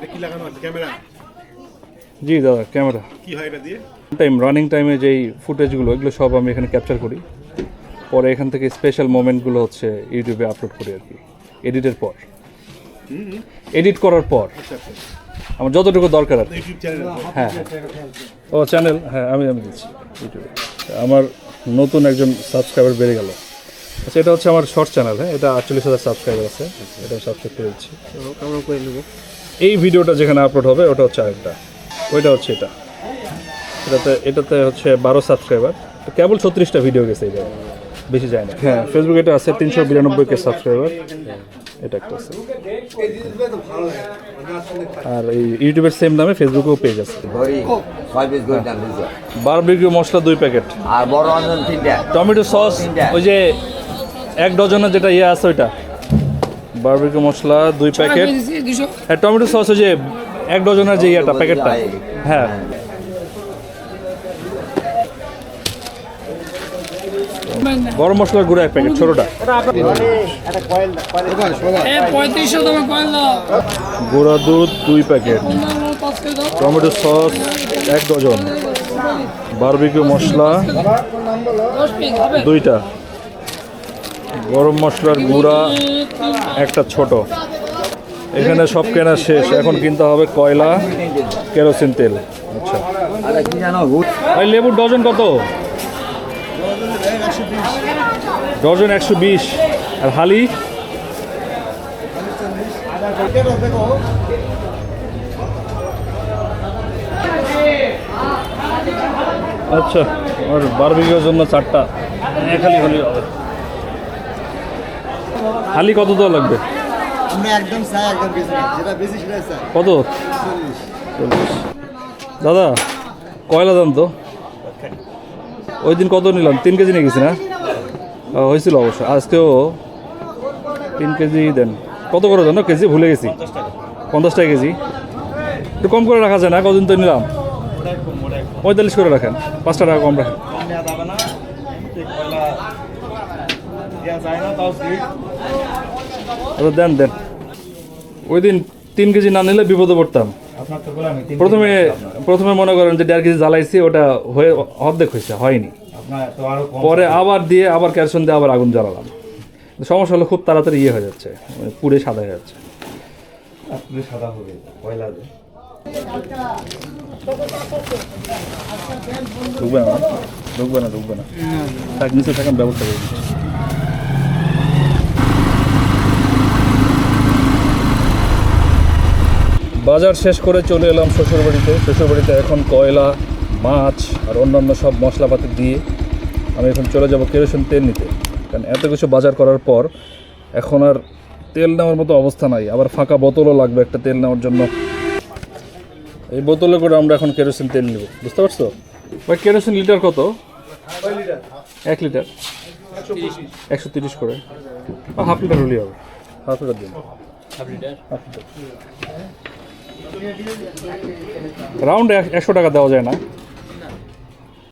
এটা কি লাগানো আছে? ক্যামেরা? জি দাদা ক্যামেরা। কি হয় এটা দিয়ে? টাইম রানিং টাইমে যেই ফুটেজগুলো এগুলো সব আমি এখানে ক্যাপচার করি। পরে এখান থেকে স্পেশাল মোমেন্টগুলো হচ্ছে ইউটিউবে আপলোড করি আর কি। এডিটের পর। এডিট করার পর। আচ্ছা আচ্ছা। আমার যতটুকু দরকার আর চ্যানেল হ্যাঁ ও চ্যানেল হ্যাঁ আমি আমি দিচ্ছি ইউটিউবে আমার নতুন একজন সাবস্ক্রাইবার বেড়ে গেল। আচ্ছা এটা হচ্ছে আমার শর্ট চ্যানেল হ্যাঁ? এটা আটচল্লিশ হাজার সাবস্ক্রাইবার আছে। এটা সাবস্ক্রাইব করে দিচ্ছি। আমরা করে নেব। এই ভিডিওটা যেখানে আপলোড হবে ওটা হচ্ছে আরেকটা। ওইটা হচ্ছে এটা। এটাতে এটাতে হচ্ছে বারো সাবস্ক্রাইবার কেবল ছত্রিশটা ভিডিও গেছে এই জায়গায়। বেশি যায় না। হ্যাঁ ফেসবুক এটা আছে তিনশো বিরানব্বই কে সাবস্ক্রাইবার এটা একটা আছে। আর এই ইউটিউবের সেম নামে ফেসবুকেও পেজ আছে। বারবিকিউ মশলা দুই প্যাকেট আর বড় অঞ্জন তিনটা। টমেটো সস ওই যে এক ডজনের যেটা ইয়ে আছে ওইটা। বারবিকিউ মশলা দুই প্যাকেট। হ্যাঁ টমেটো সস যে এক ডজনের যে ইয়েটা প্যাকেটটা। হ্যাঁ। গরম মশলার গুঁড়া এক প্যাকেট ছোটোটা। গুঁড়া দুধ দুই প্যাকেট। টমেটো সস এক ডজন। বারবিকিউ মশলা। দশ পিস হবে। দুইটা। গরম মশলার গুঁড়া, একটা ছোট। এখানে সব কেনা শেষ। এখন কিনতে হবে কয়লা, কেরোসিন তেল। আচ্ছা। ভাই, লেবুর ডজন কত? ডজন একশো বিশ। আর হালি? আচ্ছা আর বারবিকের জন্য চারটা। এক হালি হালি কত দেওয়া লাগবে? আমরা একদম চাই একদম বেশি না যেটা বেশি সেটাই চাই। কত? চল্লিশ। দাদা কয়লা দাম তো? ওই দিন কত নিলাম? তিন কেজি নিয়ে গেছি না? হয়েছিল অবশ্য। আজকেও তিন কেজি দেন। কত করে দেন? কেজি ভুলে গেছি। পঞ্চাশ টাকা কেজি। একটু কম করে রাখা যায় না? কদিন তো নিলাম? পঁয়তাল্লিশ করে রাখেন। পাঁচটা টাকা কম রাখেন। আচ্ছা দেন দেন। ওই দিন তিন কেজি না নিলে বিপদে পড়তাম। প্রথমে প্রথমে মনে করেন যে দেড় কেজি জ্বালাইছি ওটা হয়ে অর্ধেক হয়েছে হয়নি। পরে আবার দিয়ে আবার ক্যারসন দিয়ে আবার আগুন জ্বালালাম। সমস্যা হলো খুব তাড়াতাড়ি ইয়ে হয়ে যাচ্ছে মানে পুড়ে সাদা হয়ে যাচ্ছে। ঢুকবে না ঢুকবে না ঢুকবে না। থাক নিচে থাকার ব্যবস্থা করে বাজার শেষ করে চলে এলাম শ্বশুরবাড়িতে। শ্বশুরবাড়িতে এখন কয়লা মাছ আর অন্যান্য সব মশলাপাতি দিয়ে আমি এখন চলে যাব কেরোসিন তেল নিতে। কারণ এত কিছু বাজার করার পর এখন আর তেল নেওয়ার মতো অবস্থা নাই। আবার ফাঁকা বোতলও লাগবে একটা তেল নেওয়ার জন্য। এই বোতলে করে আমরা এখন কেরোসিন তেল নিব। বুঝতে পারছ? ভাই কেরোসিন লিটার কত? এক লিটার। একশো তিরিশ করে। হাফ লিটার হলেই হবে। হাফ লিটার দিন। রাউন্ড একশো টাকা দেওয়া যায় না।